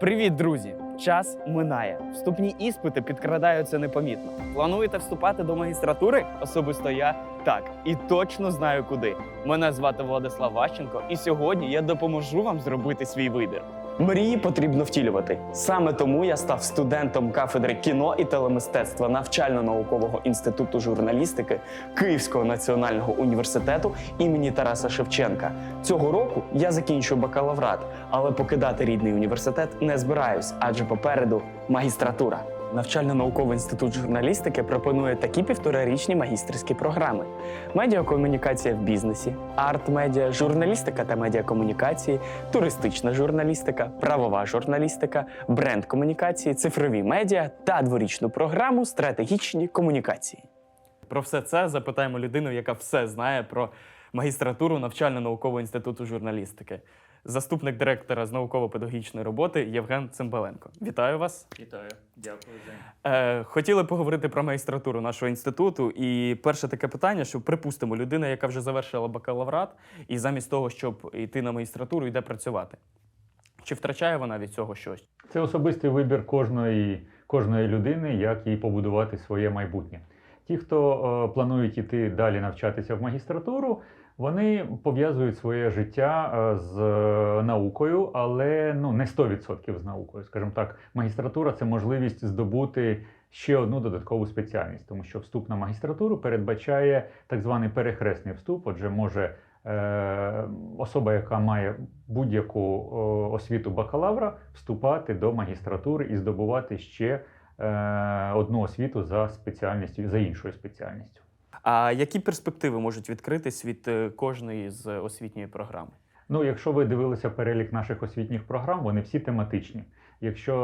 Привіт, друзі! Час минає. Вступні іспити підкрадаються непомітно. Плануєте вступати до магістратури? Особисто я так і точно знаю куди. Мене звати Владислав Ващенко, і сьогодні я допоможу вам зробити свій вибір. Мрії потрібно втілювати. Саме тому я став студентом кафедри кіно і телемистецтва навчально-наукового інституту журналістики Київського національного університету імені Тараса Шевченка. Цього року я закінчую бакалаврат, але покидати рідний університет не збираюсь, адже попереду магістратура. Навчально-науковий інститут журналістики пропонує такі півторарічні магістерські програми: медіакомунікація в бізнесі, арт-медіа, журналістика та медіакомунікації, туристична журналістика, правова журналістика, бренд-комунікації, цифрові медіа та дворічну програму стратегічні комунікації. Про все це запитаємо людину, яка все знає про магістратуру навчально-наукового інституту журналістики. Заступник директора з науково-педагогічної роботи Євген Цимбаленко. Вітаю вас. Вітаю, дякую Е, хотіли поговорити про магістратуру нашого інституту. І перше таке питання: що припустимо, людина, яка вже завершила бакалаврат, і замість того, щоб йти на магістратуру, йде працювати. Чи втрачає вона від цього щось? Це особистий вибір кожної, кожної людини, як їй побудувати своє майбутнє. Ті, хто е, планують іти далі навчатися в магістратуру, вони пов'язують своє життя е, з е, наукою, але ну не 100% з наукою. Скажімо так, магістратура це можливість здобути ще одну додаткову спеціальність, тому що вступ на магістратуру передбачає так званий перехресний вступ. Отже, може е, особа, яка має будь-яку освіту бакалавра, вступати до магістратури і здобувати ще е, одну освіту за спеціальністю, за іншою спеціальністю. А які перспективи можуть відкритись від е, кожної з освітньої програми? Ну, якщо ви дивилися перелік наших освітніх програм, вони всі тематичні. Якщо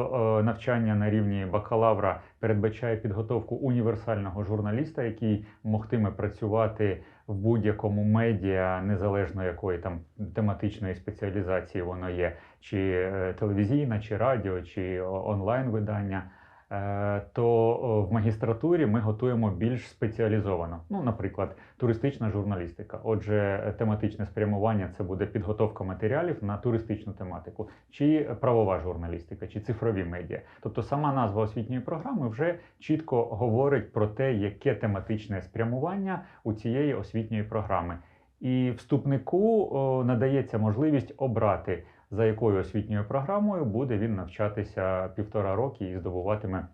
е, навчання на рівні бакалавра передбачає підготовку універсального журналіста, який могтиме працювати в будь-якому медіа, незалежно якої там тематичної спеціалізації воно є, чи е, телевізійна, чи радіо, чи онлайн видання. Е, То в магістратурі ми готуємо більш спеціалізовано. Ну, наприклад, туристична журналістика. Отже, тематичне спрямування це буде підготовка матеріалів на туристичну тематику, чи правова журналістика, чи цифрові медіа. Тобто сама назва освітньої програми вже чітко говорить про те, яке тематичне спрямування у цієї освітньої програми. І вступнику о, надається можливість обрати, за якою освітньою програмою буде він навчатися півтора роки і здобуватиме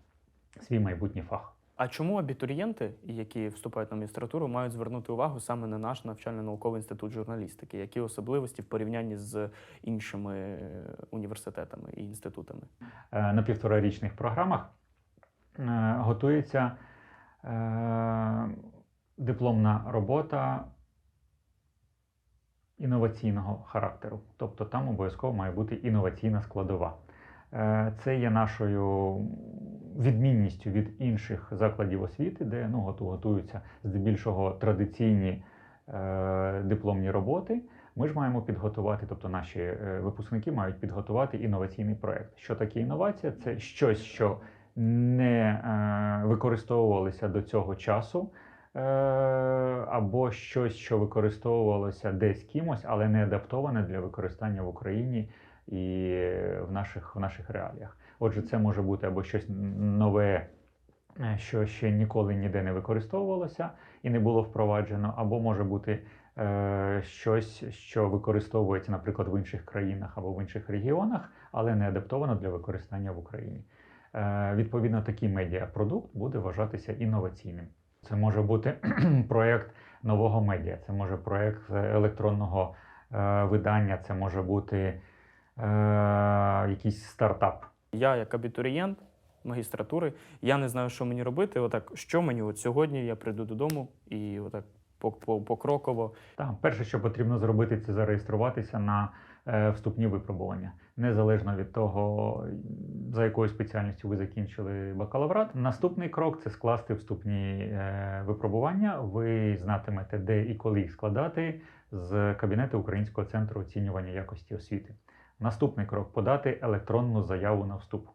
свій майбутній фах. А чому абітурієнти, які вступають на магістратуру, мають звернути увагу саме на наш навчально-науковий інститут журналістики? Які особливості в порівнянні з іншими е, університетами і інститутами? Е, на півторарічних програмах е, готується дипломна робота інноваційного характеру. Тобто там обов'язково має бути інноваційна складова. Е, Це є нашою відмінністю від інших закладів освіти, де ну, готуються здебільшого традиційні е, дипломні роботи. Ми ж маємо підготувати, тобто наші е, випускники мають підготувати інноваційний проект. Що таке інновація? Це щось, що не е, використовувалося до цього часу, або щось, що використовувалося десь кимось, але не адаптоване для використання в Україні і в наших, в наших реаліях. Отже, це може бути або щось нове, е, що ще ніколи ніде не використовувалося і не було впроваджено, або може бути е, щось, що використовується, наприклад, в інших країнах або в інших регіонах, але не адаптовано для використання в Україні. Е, відповідно, такий медіапродукт буде вважатися інноваційним. Це може бути проєкт нового медіа, це може проєкт електронного е, видання, це може бути е, якийсь стартап. Я, як абітурієнт магістратури, я не знаю, що мені робити. Отак, що мені от сьогодні я прийду додому і отак по- по- покроково. Так, перше, що потрібно зробити, це зареєструватися на е, вступні випробування, незалежно від того, за якою спеціальністю ви закінчили бакалаврат. Наступний крок це скласти вступні е, випробування. Ви знатимете, де і коли їх складати з кабінету Українського центру оцінювання якості освіти. Наступний крок подати електронну заяву на вступ.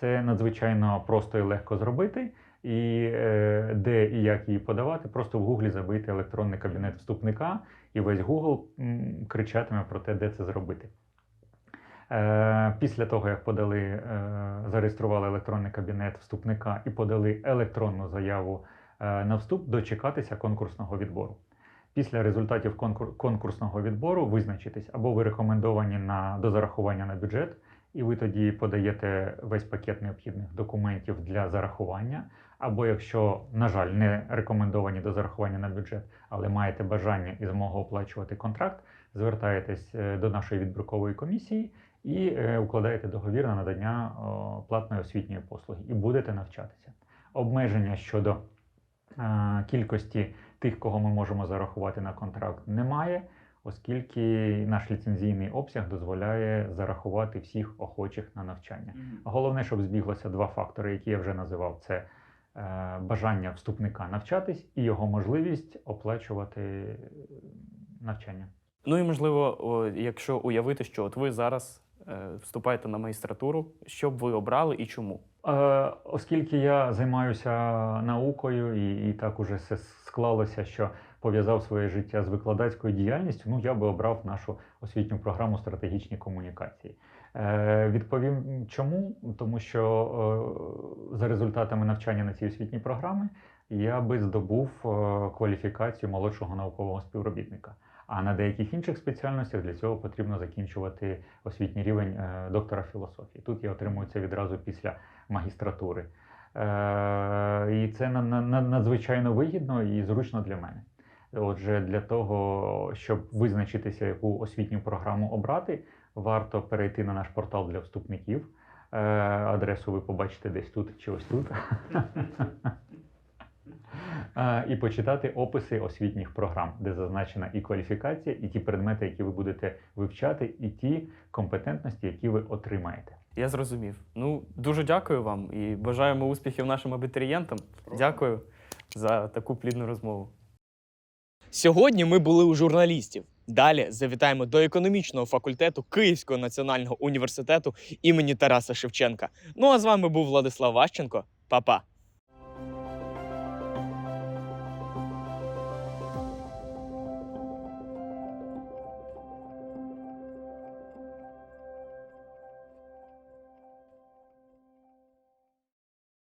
Це надзвичайно просто і легко зробити. І е, де і як її подавати, просто в Гуглі забити електронний кабінет вступника, і весь Google кричатиме про те, де це зробити. Е, Після того, як подали, е, зареєстрували електронний кабінет вступника і подали електронну заяву е, на вступ, дочекатися конкурсного відбору. Після результатів конкурсного відбору визначитись або ви рекомендовані на до зарахування на бюджет, і ви тоді подаєте весь пакет необхідних документів для зарахування. Або якщо, на жаль, не рекомендовані до зарахування на бюджет, але маєте бажання і змогу оплачувати контракт, звертаєтесь е, до нашої відбіркової комісії і е, укладаєте договір на надання платної освітньої послуги і будете навчатися. Обмеження щодо е, кількості тих, кого ми можемо зарахувати на контракт, немає, оскільки наш ліцензійний обсяг дозволяє зарахувати всіх охочих на навчання. Головне, щоб збіглося два фактори, які я вже називав: це е, бажання вступника навчатись і його можливість оплачувати навчання. Ну і можливо, якщо уявити, що от ви зараз е, вступаєте на магістратуру, що б ви обрали і чому? Е, Оскільки я займаюся наукою і, і так уже все склалося, що пов'язав своє життя з викладацькою діяльністю, ну я би обрав нашу освітню програму стратегічні комунікації. Е, Відповім чому? Тому що е, за результатами навчання на цій освітній програмі я би здобув е, кваліфікацію молодшого наукового співробітника. А на деяких інших спеціальностях для цього потрібно закінчувати освітній рівень е, доктора філософії. Тут я отримую це відразу після магістратури. Е, і це на- на- на- надзвичайно вигідно і зручно для мене. Отже, для того, щоб визначитися, яку освітню програму обрати, варто перейти на наш портал для вступників. Е, Адресу ви побачите десь тут чи ось тут. Е, І почитати описи освітніх програм, де зазначена і кваліфікація, і ті предмети, які ви будете вивчати, і ті компетентності, які ви отримаєте. Я зрозумів. Ну, дуже дякую вам і бажаємо успіхів нашим абітурієнтам. Дякую за таку плідну розмову. Сьогодні ми були у журналістів. Далі завітаємо до економічного факультету Київського національного університету імені Тараса Шевченка. Ну а з вами був Владислав Ващенко. Па-па!